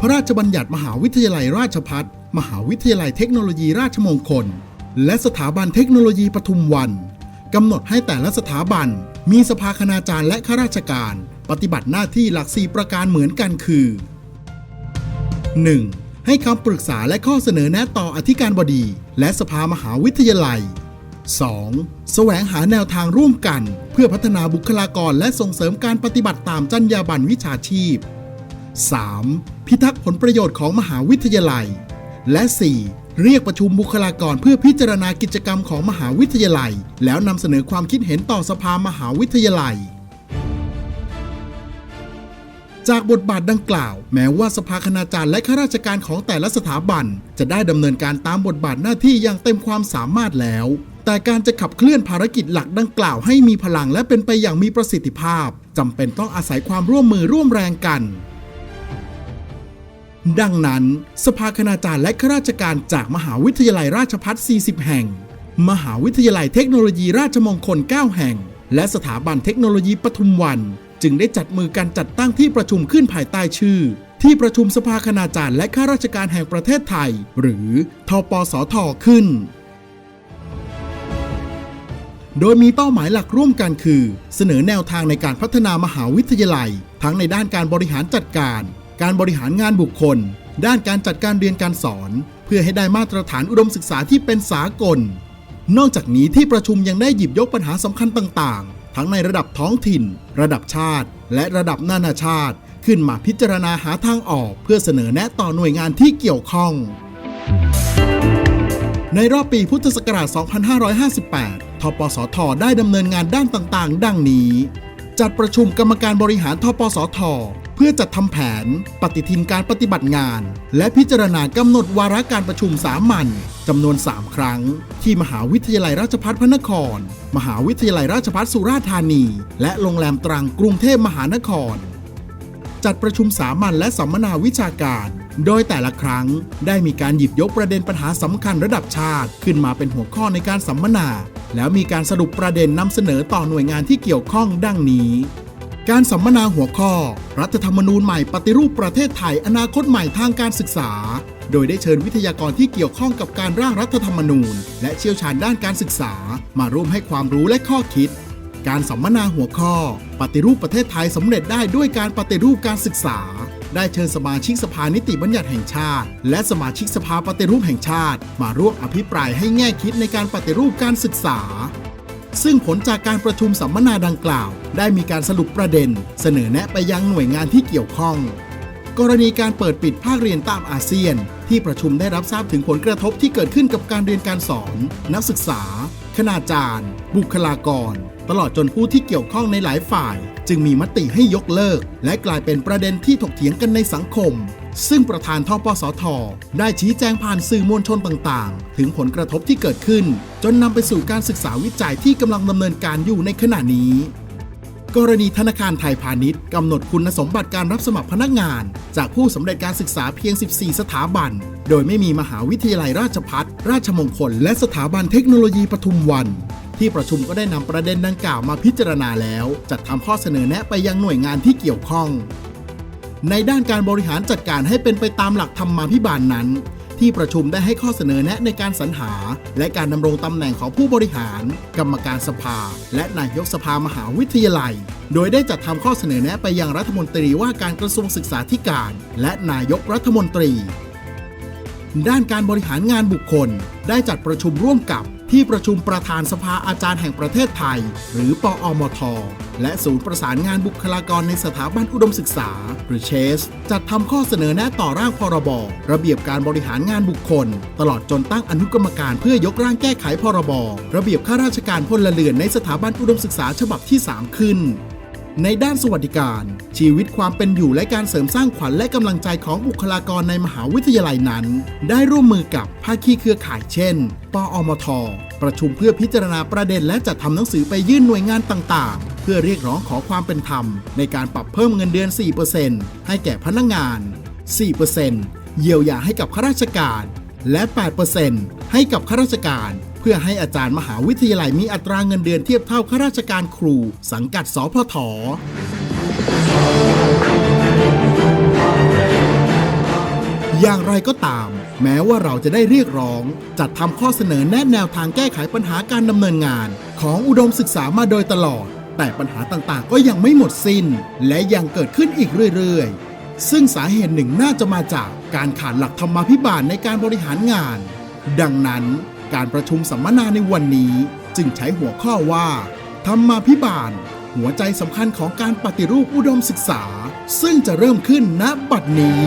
พระราชบัญญัติมหาวิทยาลัยราชภัฏมหาวิทยาลัยเทคโนโลยีราชมงคล และสถาบันเทคโนโลยีปทุมวันกำหนดให้แต่ละสถาบัน มีสภาคณาจารย์และข้าราชการ ปฏิบัติหน้าที่หลักสี่ประการเหมือนกันคือ 1. ให้คำปรึกษาและข้อเสนอแนะต่ออธิการบดี และสภามหาวิทยาลัย 2. แสวงหาแนวทางร่วมกัน เพื่อพัฒนาบุคลากรและส่งเสริมการปฏิบัติตามจรรยาบรรณวิชาชีพ 3. พิทักษ์ผลประโยชน์ของมหาวิทยาลัย และ 4. เรียกประชุมบุคลากรเพื่อพิจารณากิจกรรมของมหาวิทยาลัย แล้วนำเสนอความคิดเห็นต่อสภามหาวิทยาลัย จากบทบาทดังกล่าว แม้ว่าสภาคณาจารย์และข้าราชการของแต่ละสถาบัน จะได้ดำเนินการตามบทบาทหน้าที่อย่างเต็มความสามารถแล้วแต่การจะขับเคลื่อนภารกิจหลักดังกล่าวให้มีพลังและเป็นไปอย่างมีประสิทธิภาพจำเป็นต้องอาศัยความร่วมมือร่วมแรงกัน ดังนั้น สภาคณาจารย์และข้าราชการจากมหาวิทยาลัยราชภัฏ40 แห่ง มหาวิทยาลัยเทคโนโลยีราชมงคล 9 แห่ง และสถาบันเทคโนโลยีปทุมวัน จึงได้จัดมือการจัดตั้งที่ประชุมขึ้นภายใต้ชื่อ ที่ประชุมสภาคณาจารย์และข้าราชการแห่งประเทศไทย หรือทปสทขึ้น โดยมีเป้าหมายหลักร่วมกันคือ เสนอแนวทางในการพัฒนามหาวิทยาลัย ทั้งในด้านการบริหารจัดการ การบริหารงานบุคคล ด้านการจัดการเรียนการสอน เพื่อให้ได้มาตรฐานอุดมศึกษาที่เป็นสากล นอกจากนี้ที่ประชุมยังได้หยิบยกปัญหาสำคัญต่างๆ ทั้งในระดับท้องถิ่น ระดับชาติ และระดับนานาชาติ ขึ้นมาพิจารณาหาทางออก เพื่อเสนอแนะต่อหน่วยงานที่เกี่ยวข้อง ในรอบปีพุทธศักราช 2558 ทปสท ได้ดำเนินงานด้านต่างๆ ดังนี้จัดประชุมกรรมการบริหารทปสท เพื่อจัดทำแผน ปฏิทินการปฏิบัติงาน และพิจารณากำหนดวาระการประชุมสามัญจำนวน 3 ครั้ง ที่มหาวิทยาลัยราชภัฏพระนคร มหาวิทยาลัยราชภัฏสุราษฎร์ธานี และโรงแรมตรังกรุงเทพมหานคร จัดประชุมสามัญและสัมมนาวิชาการ โดยแต่ละครั้งได้มีการหยิบยกประเด็นปัญหาสำคัญระดับชาติ ขึ้นมาเป็นหัวข้อในการสัมมนา แล้วมีการสรุปประเด็นนำเสนอต่อหน่วยงานที่เกี่ยวข้องดังนี้ การสัมมนาหัวข้อ รัฐธรรมนูญใหม่ปฏิรูปประเทศไทยอนาคตใหม่ทางการศึกษา โดยได้เชิญวิทยากรที่เกี่ยวข้องกับการร่างรัฐธรรมนูญ และเชี่ยวชาญด้านการศึกษา มาร่วมให้ความรู้และข้อคิด การสัมมนาหัวข้อ ปฏิรูปประเทศไทยสำเร็จได้ด้วยการปฏิรูปการศึกษา ได้เชิญสมาชิกสภานิติบัญญัติแห่งชาติ และสมาชิกสภาปฏิรูปแห่งชาติ มาร่วมอภิปรายให้แง่คิดในการปฏิรูปการศึกษา ซึ่งผลจากการประชุมสัมมนาดังกล่าว ได้มีการสรุปประเด็น เสนอแนะไปยังหน่วยงานที่เกี่ยวข้อง กรณีการเปิดปิดภาคเรียนตามอาเซียน ที่ประชุมได้รับทราบถึงผลกระทบที่เกิดขึ้นกับการเรียนการสอน นักศึกษา คณาจารย์ บุคลากร ตลอดจนผู้ที่เกี่ยวข้องในหลายฝ่าย จึงมีมติให้ยกเลิก และกลายเป็นประเด็นที่ถกเถียงกันในสังคม ซึ่งประธานทปสท ได้ชี้แจงผ่านสื่อมวลชนต่างๆ ถึงผลกระทบที่เกิดขึ้น จนนำไปสู่การศึกษาวิจัยที่กำลังดำเนินการอยู่ในขณะนี้ กรณีธนาคารไทยพาณิชย์กำหนดคุณสมบัติการรับสมัครพนักงาน จากผู้สำเร็จการศึกษาเพียง 14 สถาบัน โดยไม่มีมหาวิทยาลัยราชพัฒราชมงคล และสถาบันเทคโนโลยีปทุมวันที่ประชุมก็ได้นำประเด็นดังกล่าวมาพิจารณาแล้ว จัดทำข้อเสนอแนะไปยังหน่วยงานที่เกี่ยวข้อง ในด้านการบริหารจัดการให้เป็นไปตามหลักธรรมาภิบาลนนั้น ที่ประชุมได้ให้ข้อเสนอแนะในการสรรหา และการดำรงตำแหน่งของผู้บริหาร กรรมการสภา และนายกสภามหาวิทยาลัย โดยได้จัดทำข้อเสนอแนะไปยังรัฐมนตรีว่าการกระทรวงศึกษาธิการ และนายกรัฐมนตรี ด้านการบริหารงานบุคคล ได้จัดประชุมร่วมกับ ที่ประชุมประธานสภาอาจารย์แห่งประเทศไทย หรือปออมท และศูนย์ประสานงานบุคลากรในสถาบันอุดมศึกษา หรือเชส จัดทำข้อเสนอแนะต่อร่างพรบ ระเบียบการบริหารงานบุคคล ตลอดจนตั้งอนุกรรมการเพื่อยกร่างแก้ไขพรบ ระเบียบข้าราชการพลเรือนในสถาบันอุดมศึกษาฉบับที่ 3 ขึ้น ในด้านสวัสดิการ ชีวิตความเป็นอยู่และการเสริมสร้างขวัญและกำลังใจของบุคลากรในมหาวิทยาลัยนั้น ได้ร่วมมือกับภาคีเครือข่ายเช่น ปออมท ประชุมเพื่อพิจารณาประเด็นและจัดทำหนังสือไปยื่นหน่วยงานต่าง ๆ เพื่อเรียกร้องขอความเป็นธรรม ในการปรับเพิ่มเงินเดือน 4%ให้แก่พนักงาน 4%เยียวยาให้กับข้าราชการ และ 8%ให้กับข้าราชการ เพื่อให้อาจารย์มหาวิทยาลัยมีอัตราเงินเดือนเทียบเท่าข้าราชการครู สังกัดสพทอย่างไรก็ตาม แม้ว่าเราจะได้เรียกร้อง จัดทำข้อเสนอแนะแนวทางแก้ไขปัญหาการดำเนินงาน ของอุดมศึกษามาโดยตลอด แต่ปัญหาต่างๆ ก็ยังไม่หมดสิ้น และยังเกิดขึ้นอีกเรื่อยๆ ซึ่งสาเหตุหนึ่งน่าจะมาจากการขาดหลักธรรมาภิบาลในการบริหารงาน ดังนั้นการประชุมสัมมนาในวันนี้จึงใช้หัวข้อว่า ธรรมาภิบาล หัวใจสำคัญของการปฏิรูปอุดมศึกษา ซึ่งจะเริ่มขึ้นณบัดนี้